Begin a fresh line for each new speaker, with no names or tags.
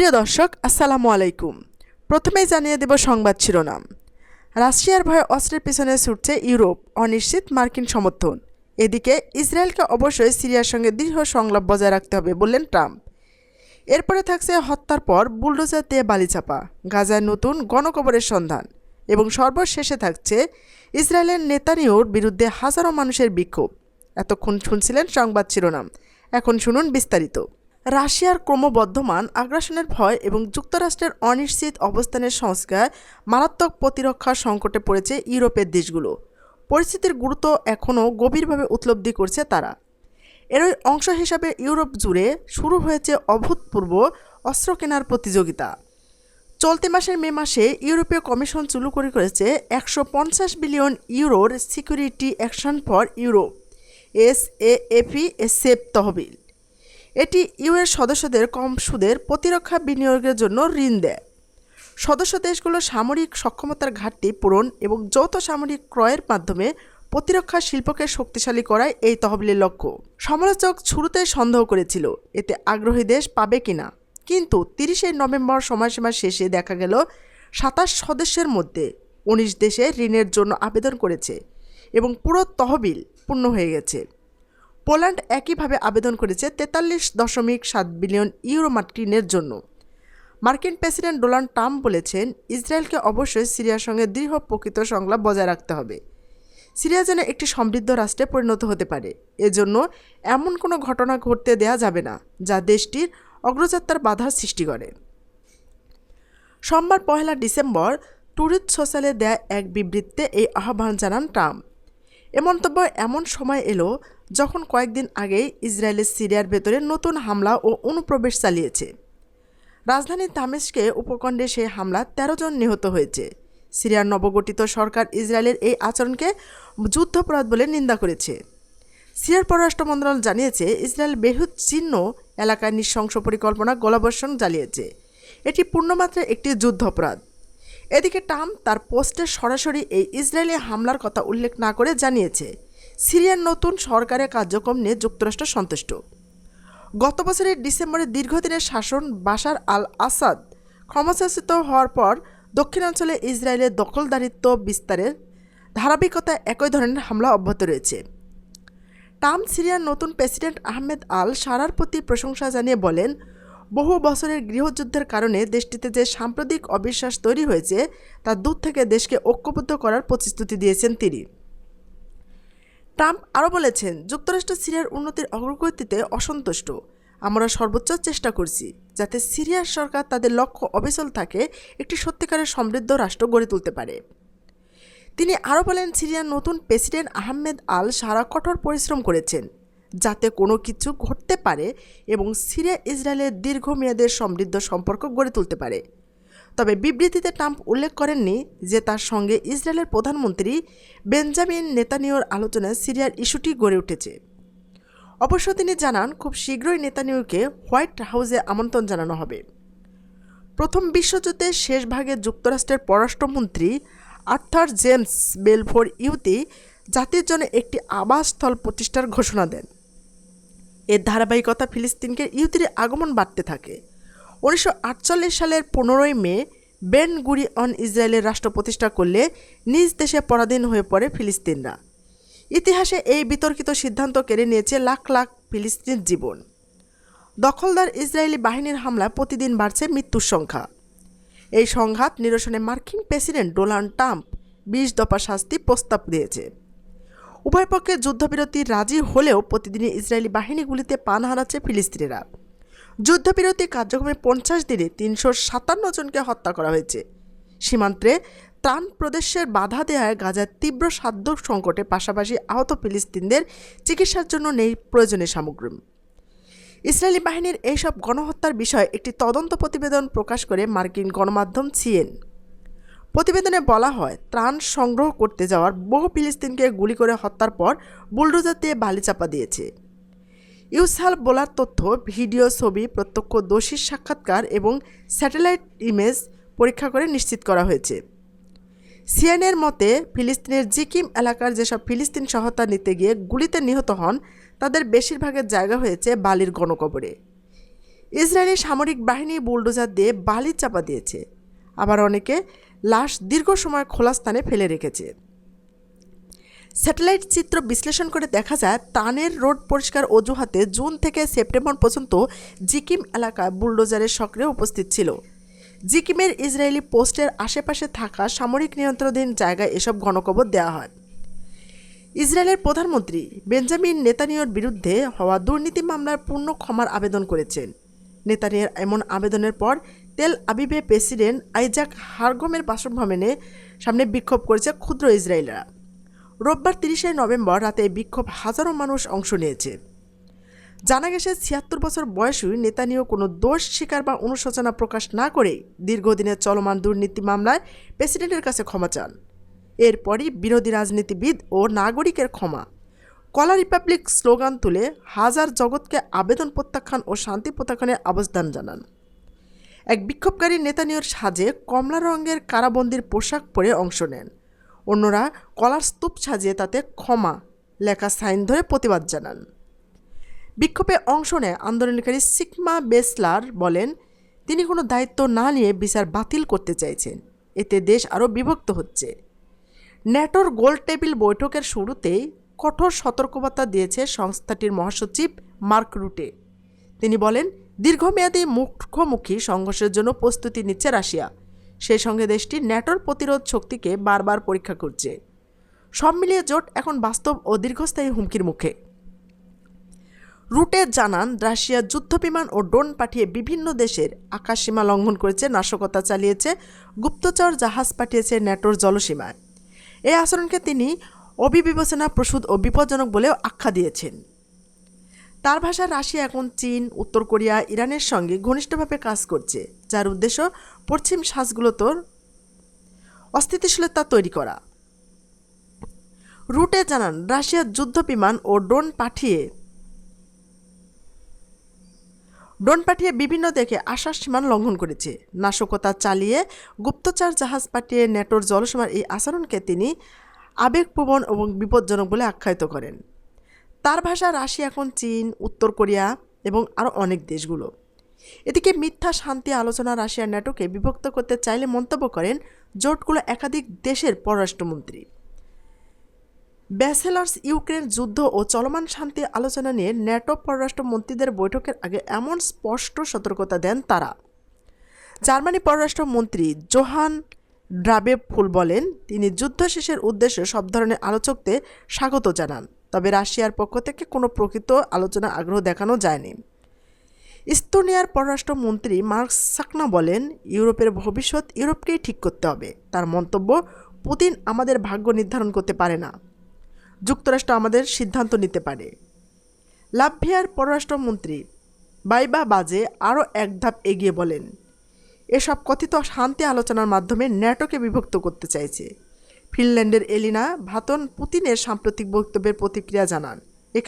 প্রিয় দর্শক, আসসালামু আলাইকুম। প্রথমেই জানিয়ে দেব সংবাদ শিরোনাম। রাশিয়ার ভয়ে অস্ত্রের পিছনে ছুটছে ইউরোপ, অনিশ্চিত মার্কিন সমর্থন। এদিকে ইসরায়েলকে অবশ্যই সিরিয়ার সঙ্গে দৃঢ় সংলাপ বজায় রাখতে হবে বললেন ট্রাম্প। এরপরে থাকছে হত্যার পর বুলডোজার দিয়ে বালিচাপা গাজায় নতুন গণকবরের সন্ধান এবং সর্বশেষে থাকছে ইসরায়েলের নেতানিয়র বিরুদ্ধে হাজারো মানুষের বিক্ষোভ। এতক্ষণ শুনছিলেন সংবাদ শিরোনাম। এখন শুনুন বিস্তারিত। রাশিয়ার ক্রমবর্ধমান আগ্রাসনের ভয় এবং যুক্তরাষ্ট্রের অনিশ্চিত অবস্থানের সংস্কার মারাত্মক প্রতিরক্ষা সংকটে পড়েছে ইউরোপের দেশগুলো। পরিস্থিতির গুরুত্ব এখনও গভীরভাবে উপলব্ধি করছে তারা। এরই অংশ হিসাবে ইউরোপ জুড়ে শুরু হয়েছে অভূতপূর্ব অস্ত্র কেনার প্রতিযোগিতা। চলতি মাসের মে মাসে ইউরোপীয় কমিশন চুলু করে করেছে একশো পঞ্চাশ billion ইউরোর security action for Europe, S A F E তহবিল। এটি ইউএর সদস্যদের কম সুদের প্রতিরক্ষা বিনিয়োগের জন্য ঋণ দেয়। সদস্য দেশগুলো সামরিক সক্ষমতার ঘাটতি পূরণ এবং যৌথ সামরিক ক্রয়ের মাধ্যমে প্রতিরক্ষা শিল্পকে শক্তিশালী করাই এই তহবিলের লক্ষ্য। সমালোচক শুরুতেই সন্দেহ করেছিল, এতে আগ্রহী দেশ পাবে কিনা। কিন্তু তিরিশে নভেম্বর সময়সীমা শেষে দেখা গেল, সাতাশ সদস্যের মধ্যে উনিশ দেশে ঋণের জন্য আবেদন করেছে এবং পুরো তহবিল পূর্ণ হয়ে গেছে। পোল্যান্ড একইভাবে আবেদন করেছে তেতাল্লিশ দশমিক সাত বিলিয়ন ইউরো মার্কিনের জন্য। মার্কিন প্রেসিডেন্ট ডোনাল্ড ট্রাম্প বলেছেন, ইসরায়েলকে অবশ্যই সিরিয়ার সঙ্গে দৃঢ় প্রকৃত সংলাপ বজায় রাখতে হবে। সিরিয়া যেন একটি সমৃদ্ধ রাষ্ট্রে পরিণত হতে পারে। এজন্য এমন কোনো ঘটনা ঘটতে দেয়া যাবে না, যা দেশটির অগ্রযাত্রার বাধার সৃষ্টি করে। সোমবার পহেলা ডিসেম্বর টুরিস্ট সোশ্যালে দেয়া এক বিবৃতিতে এই আহ্বান জানান ট্রাম্প। এ মন্তব্য এমন সময় এলো যখন কয়েকদিন আগেই ইসরায়েলের সিরিয়ার ভেতরে নতুন হামলা ও অনুপ্রবেশ চালিয়েছে। রাজধানী দামেস্কে উপকণ্ডে সেই হামলা তেরো জন নিহত হয়েছে। সিরিয়ার নবগঠিত সরকার ইসরায়েলের এই আচরণকে যুদ্ধাপরাধ বলে নিন্দা করেছে। সিরিয়ার পররাষ্ট্র মন্ত্রণালয় জানিয়েছে, ইসরায়েল বেহুদ চিহ্ন এলাকায় নৃশংস পরিকল্পনা গোলাবর্ষণ চালিয়েছে। এটি পূর্ণমাত্রায় একটি যুদ্ধাপরাধ। এদিকে ট্রাম্প তার পোস্টে সরাসরি এই ইসরায়েলি হামলার কথা উল্লেখ না করে জানিয়েছে। সিরিয়ার নতুন সরকারের কার্যক্রম নিয়ে যুক্তরাষ্ট্র সন্তুষ্ট। গত বছরের ডিসেম্বরে দীর্ঘদিনের শাসন বাশার আল আসাদ ক্ষমতাচ্যুত হওয়ার পর দক্ষিণাঞ্চলে ইসরায়েলের দখলদারিত্ব বিস্তারের ধারাবাহিকতা একই ধরনের হামলা অব্যাহত রয়েছে। টাম সিরিয়ার নতুন প্রেসিডেন্ট আহমেদ আল সারার প্রতি প্রশংসা জানিয়ে বলেন, বহু বছরের গৃহযুদ্ধের কারণে দেশটিতে যে সাম্প্রতিক অবিশ্বাস তৈরি হয়েছে, তা দূর থেকে দেশকে ঐক্যবদ্ধ করার প্রতিশ্রুতি দিয়েছেন তিনি। ট্রাম্প আরও বলেছেন, যুক্তরাষ্ট্র সিরিয়ার উন্নতির অগ্রগতিতে অসন্তুষ্ট। আমরা সর্বোচ্চ চেষ্টা করছি যাতে সিরিয়ার সরকার তাদের লক্ষ্য অবিচল থাকে, একটি সত্যিকারের সমৃদ্ধ রাষ্ট্র গড়ে তুলতে পারে। তিনি আরও বলেন, সিরিয়ার নতুন প্রেসিডেন্ট আহমেদ আল সারা কঠোর পরিশ্রম করেছেন, যাতে কোনো কিছু ঘটতে পারে এবং সিরিয়া ইসরায়েলের দীর্ঘমেয়াদের সমৃদ্ধ সম্পর্ক গড়ে তুলতে পারে। তবে বিবৃতিতে ট্রাম্প উল্লেখ করেননি যে তার সঙ্গে ইসরায়েলের প্রধানমন্ত্রী বেঞ্জামিন নেতানিয়র আলোচনায় সিরিয়ার ইস্যুটি গড়ে উঠেছে। অবশ্য তিনি জানান, খুব শীঘ্রই নেতানিয়কে হোয়াইট হাউসে আমন্ত্রণ জানানো হবে। প্রথম বিশ্বযুদ্ধের শেষ ভাগে যুক্তরাষ্ট্রের পররাষ্ট্রমন্ত্রী আর্থার জেমস বেলফোর ইউতি জাতির জন্য একটি আবাসস্থল প্রতিষ্ঠার ঘোষণা দেন। এর ধারাবাহিকতা ফিলিস্তিনকে ইহুতির আগমন বাড়তে থাকে। উনিশশো আটচল্লিশ সালের পনেরোই মে বেন গুরিয়ন ইসরায়েলের রাষ্ট্র প্রতিষ্ঠা করলে নিজ দেশে পরাধীন হয়ে পড়ে ফিলিস্তিনরা। ইতিহাসে এই বিতর্কিত সিদ্ধান্ত কেড়ে নিয়েছে লাখ লাখ ফিলিস্তিন জীবন। দখলদার ইসরায়েলি বাহিনীর হামলায় প্রতিদিন বাড়ছে মৃত্যুর সংখ্যা। এই সংঘাত নিরসনে মার্কিন প্রেসিডেন্ট ডোনাল্ড ট্রাম্প বিশ দফা শাস্তি প্রস্তাব দিয়েছে। উভয় পক্ষে যুদ্ধবিরতি রাজি হলেও প্রতিদিনই ইসরায়েলি বাহিনীগুলিতে পান হারাচ্ছে ফিলিস্তিনিরা। যুদ্ধবিরতি কার্যক্রমে পঞ্চাশ দিনে তিনশো সাতান্ন জনকে হত্যা করা হয়েছে। সীমান্তে ত্রাণ প্রদেশের বাধা দেওয়ায় গাজার তীব্র সাধ্য সংকটে পাশাপাশি আহত ফিলিস্তিনদের চিকিৎসার জন্য নেই প্রয়োজনীয় সামগ্রী। ইসরায়েলি বাহিনীর এইসব গণহত্যার বিষয়ে একটি তদন্ত প্রতিবেদন প্রকাশ করে মার্কিন গণমাধ্যম সিএন। প্রতিবেদনে বলা হয়, ত্রাণ সংগ্রহ করতে যাওয়ার বহু ফিলিস্তিনকে গুলি করে হত্যার পর বুলডোজার দিয়ে বালি চাপা দিয়েছে। ইউসাল বলার তথ্য, ভিডিও, ছবি, প্রত্যক্ষ দোষীর সাক্ষাৎকার এবং স্যাটেলাইট ইমেজ পরীক্ষা করে নিশ্চিত করা হয়েছে। সিএনএর মতে, ফিলিস্তিনের জিকিম এলাকার যেসব ফিলিস্তিন সহায়তা নিতে গিয়ে গুলিতে নিহত হন, তাদের বেশিরভাগের জায়গা হয়েছে বালির গণকবরে। ইসরায়েলি সামরিক বাহিনী বুলডোজার দিয়ে বালি চাপা দিয়েছে। আবার অনেকে লাশ দীর্ঘ সময় খোলা স্থানে ফেলে রেখেছে। স্যাটেলাইট চিত্র বিশ্লেষণ করে দেখা যায়, তানের রোড পরিষ্কার অজুহাতে জুন থেকে সেপ্টেম্বর পর্যন্ত জিকিম এলাকায় বুলডোজারের সক্রিয় উপস্থিত ছিল। জিকিমের ইসরায়েলি পোস্টের আশেপাশে থাকা সামরিক নিয়ন্ত্রণাধীন জায়গায় এসব গণকবর দেওয়া হয়। ইসরায়েলের প্রধানমন্ত্রী বেঞ্জামিন নেতানিয়র বিরুদ্ধে হওয়া দুর্নীতি মামলার পূর্ণ ক্ষমার আবেদন করেছেন। নেতানিয়ার এমন আবেদনের পর তেল আবিবে প্রেসিডেন্ট আইজাক হারগমের বাসভবনে সামনে বিক্ষোভ করেছে ক্ষুদ্র ইসরায়েলরা। রোববার তিরিশে নভেম্বর রাতে বিক্ষোভ হাজারো মানুষ অংশ নিয়েছে। জানা গেছে, ছিয়াত্তর বছর বয়সী নেতানিয় কোনো দোষ স্বীকার বা অনুশোচনা প্রকাশ না করে দীর্ঘদিনের চলমান দুর্নীতি মামলায় প্রেসিডেন্টের কাছে ক্ষমা চান। এরপরই বিরোধী রাজনীতিবিদ ও নাগরিকের ক্ষমা। কলা রিপাবলিক স্লোগান তুলে হাজার জগৎকে আবেদন প্রত্যাখ্যান ও শান্তি প্রত্যাখ্যানের আবেদন জানান। এক বিক্ষোভকারী নেতানিয়র সাজে কমলা রঙের কারাবন্দির পোশাক পরে অংশ নেন। অন্যরা কলার স্তূপ সাজিয়ে তাতে ক্ষমা লেখা সাইন ধরে প্রতিবাদ জানান। বিক্ষোভে অংশ নেয় আন্দোলনকারী সিকমা বেসলার বলেন, তিনি কোনো দায়িত্ব না নিয়ে বিচার বাতিল করতে চাইছেন। এতে দেশ আরও বিভক্ত হচ্ছে। ন্যাটোর গোল টেবিল বৈঠকের শুরুতেই কঠোর সতর্কবার্তা দিয়েছে সংস্থাটির মহাসচিব মার্ক রুটে। তিনি বলেন, দীর্ঘমেয়াদী মুখোমুখি সংঘর্ষের জন্য প্রস্তুতি নিচ্ছে রাশিয়া। সেই সঙ্গে দেশটি ন্যাটোর প্রতিরোধ শক্তিকে বারবার পরীক্ষা করছে। সব মিলিয়ে জোট এখন বাস্তব ও দীর্ঘস্থায়ী হুমকির মুখে। রুটে জানান, রাশিয়া যুদ্ধবিমান ও ড্রোন পাঠিয়ে বিভিন্ন দেশের আকাশসীমা লঙ্ঘন করেছে, নাশকতা চালিয়েছে, গুপ্তচর জাহাজ পাঠিয়েছে ন্যাটোর জলসীমায়। এই আচরণকে তিনি অবিবেচনা প্রসূত ও বিপজ্জনক বলেও আখ্যা দিয়েছেন। তার ভাষা রাশিয়া, এখন চীন, উত্তর কোরিয়া, ইরানের সঙ্গে ঘনিষ্ঠভাবে কাজ করছে, যার উদ্দেশ্য পশ্চিম সাজগুলোতর অস্থিতিশীলতা তৈরি করা। রুটে জানান, রাশিয়ার যুদ্ধ বিমান ও ড্রোন পাঠিয়ে ড্রোন পাঠিয়ে বিভিন্ন দেখে আশার সীমান লঙ্ঘন করেছে। নাশকতা চালিয়ে গুপ্তচর জাহাজ পাঠিয়ে নেটোর জলসীমার এই আচরণকে তিনি আবেগপ্রবণ এবং বিপজ্জনক বলে আখ্যায়িত করেন। তার ভাষা রাশিয়া, এখন চীন, উত্তর কোরিয়া এবং আরও অনেক দেশগুলো। এদিকে মিথ্যা শান্তি আলোচনা রাশিয়ার ন্যাটোকে বিভক্ত করতে চাইলে মন্তব্য করেন জোটগুলো একাধিক দেশের পররাষ্ট্রমন্ত্রী। ব্যাসেলার্স ইউক্রেন যুদ্ধ ও চলমান শান্তি আলোচনা নিয়ে ন্যাটো পররাষ্ট্রমন্ত্রীদের বৈঠকের আগে এমন স্পষ্ট সতর্কতা দেন তারা। জার্মানি পররাষ্ট্রমন্ত্রী জোহান ড্রাবে ফুল বলেন, তিনি যুদ্ধ শেষের উদ্দেশ্যে সব ধরনের আলোচকদের স্বাগত জানান। তবে রাশিয়ার পক্ষ থেকে কোনো প্রকৃত আলোচনা আগ্রহ দেখানো যায়নি। ইস্তোনিয়ার পররাষ্ট্রমন্ত্রী মার্ক সাকনা বলেন, ইউরোপের ভবিষ্যৎ ইউরোপকেই ঠিক করতে হবে। তার মন্তব্য, পুতিন আমাদের ভাগ্য নির্ধারণ করতে পারে না। যুক্তরাষ্ট্র আমাদের সিদ্ধান্ত নিতে পারে। লাভভিয়ার পররাষ্ট্রমন্ত্রী বাইবা বাজে আরও এক ধাপ এগিয়ে বলেন, এসব কথিত শান্তি আলোচনার মাধ্যমে ন্যাটোকে বিভক্ত করতে চাইছে। ফিনল্যান্ডের এলিনা ভাতন পুতিনের সাম্প্রতিক বক্তব্যের প্রতিক্রিয়া জানান।